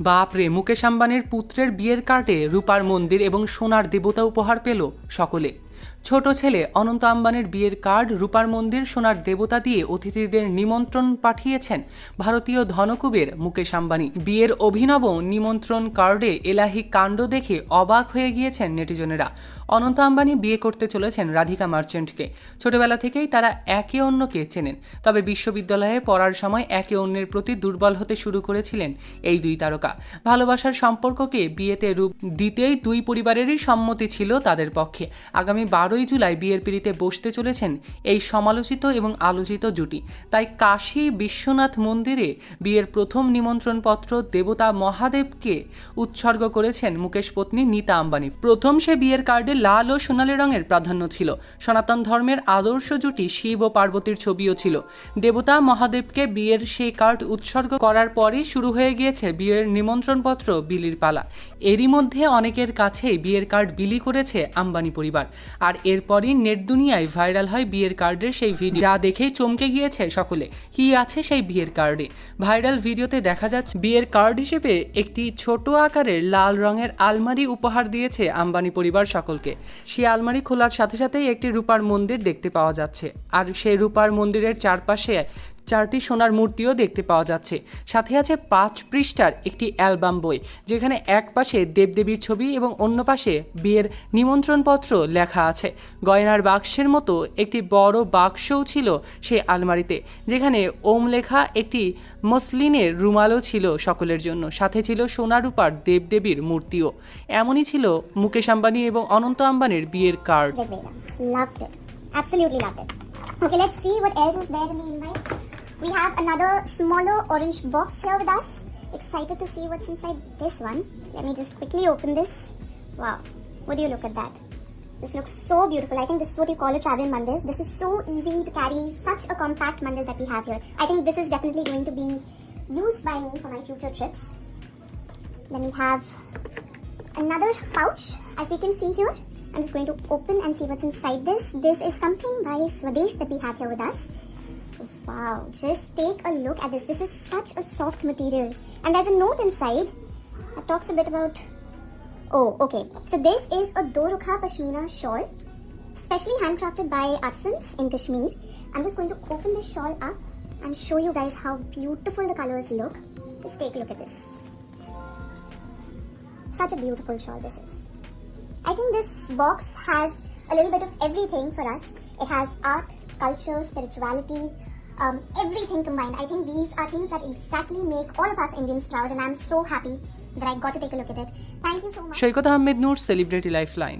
বাপরে মুকেশ আম্বানির পুত্রের বিয়ের কার্ডে রূপার মন্দির এবং সোনার দেবতা উপহার পেল সকলে। ছোট ছেলে অনন্ত আম্বানির বিয়ের কার্ড রূপার মন্দির সোনার দেবতা দিয়ে অতিথিদের নিমন্ত্রণ পাঠিয়েছেন ভারতীয় ধনকুবের মুকেশ আম্বানি। বিয়ের অভিনব নিমন্ত্রণ কার্ডে এলাহি কাণ্ড দেখে অবাক হয়ে গিয়েছেন নেটিজনেরা। অনন্ত আম্বানি বিয়ে করতে চলেছেন রাধিকা মার্চেন্টকে। ছোটবেলা থেকেই তারা একে অন্যকে চেনেন, তবে বিশ্ববিদ্যালয়ে পড়ার সময় একে অন্যের প্রতি দুর্বল হতে শুরু করেছিলেন এই দুই তারকা। ভালোবাসার সম্পর্ককে বিয়েতে রূপ দিতেই দুই পরিবারেরই সম্মতি ছিল তাদের পক্ষে। আগামী বারোই জুলাই বিয়ের পিড়িতে বসতে চলেছেন এই সমালোচিত এবং আলোচিত জুটি। তাই কাশী বিশ্বনাথ মন্দিরে বিয়ের প্রথম নিমন্ত্রণপত্র দেবতা মহাদেবকে উৎসর্গ করেছেন মুকেশ পত্নী নীতা আম্বানি। প্রথম সে বিয়ের কার্ডে লাল ও সোনালী রঙের প্রাধান্য ছিল। সনাতন ধর্মের আদর্শ জুটি শিব ও পার্বতীর ছবিও ছিল। দেবতা মহাদেবকে বিয়ের সেই কার্ড উৎসর্গ করার পরই শুরু হয়ে গিয়েছে বিয়ের নিমন্ত্রণপত্র বিলির পালা। এরই মধ্যে অনেকের কাছেই বিয়ের কার্ড বিলি করেছে আম্বানি পরিবার। আর এরপরই নেট দুনিয়ায় ভাইরাল হয় বিয়ের কার্ডের সেই ভিডিও। যা দেখেই চমকে গিয়েছে সকলে। কি আছে সেই বিয়ের কার্ডে? ভাইরাল ভিডিওতে দেখা যাচ্ছে, বিয়ের কার্ড হিসেবে একটি ছোট আকারের লাল রঙের আলমারি উপহার দিয়েছে আম্বানি পরিবার সকলকে। সেই আলমারি খোলার সাথে সাথেই একটি রূপার মন্দির দেখতে পাওয়া যাচ্ছে। আর সেই রূপার মন্দিরের চারপাশে চারটি সোনার মূর্তিও দেখতে পাওয়া যাচ্ছে সাথে আছে পাঁচ পৃষ্ঠার একটি অ্যালবাম বই যেখানে এক পাশে দেবদেবীর ছবি এবং অন্য পাশে বিয়ের নিমন্ত্রণপত্র লেখা আছে গয়নার বাক্সের মতো একটি বড় বাক্সও ছিল সেই আলমারিতে যেখানে ওম লেখা একটি মসলিনের রুমালও ছিল সকলের জন্য সাথে ছিল সোনা রূপার দেবদেবীর মূর্তিও এমনই ছিল মুকেশ আম্বানি এবং অনন্ত আম্বানির বিয়ের card. Absolutely loved it. Okay, let's see what else is there in the invite. We have another smaller orange box here with us. Excited to see what's inside this one. Let me just quickly open this. Wow. Would you look at that? This looks so beautiful. I think this is what you call a travel mandir. This is so easy to carry. Such a compact mandir that we have here. I think this is definitely going to be used by me for my future trips. Then we have another pouch as we can see here i'm just going to open and see what's inside this this is something by swadesh that we have here with us wow just take a look at this. This is such a soft material. And there's a note inside that talks a bit about oh okay. So this is a dorukha pashmina shawl specially handcrafted by artisans in kashmir. I'm just going to open this shawl up and show you guys how beautiful the colors look. Just take a look at this. Such a beautiful shawl this is. I think this box has a little bit of everything for us. It has art, culture, spirituality, um, everything combined. I think these are things that exactly make all of us Indians proud, and I'm so happy that I got to take a look at it. Thank you so much. Shaikat Ahmed Noor, Celebrity Lifeline.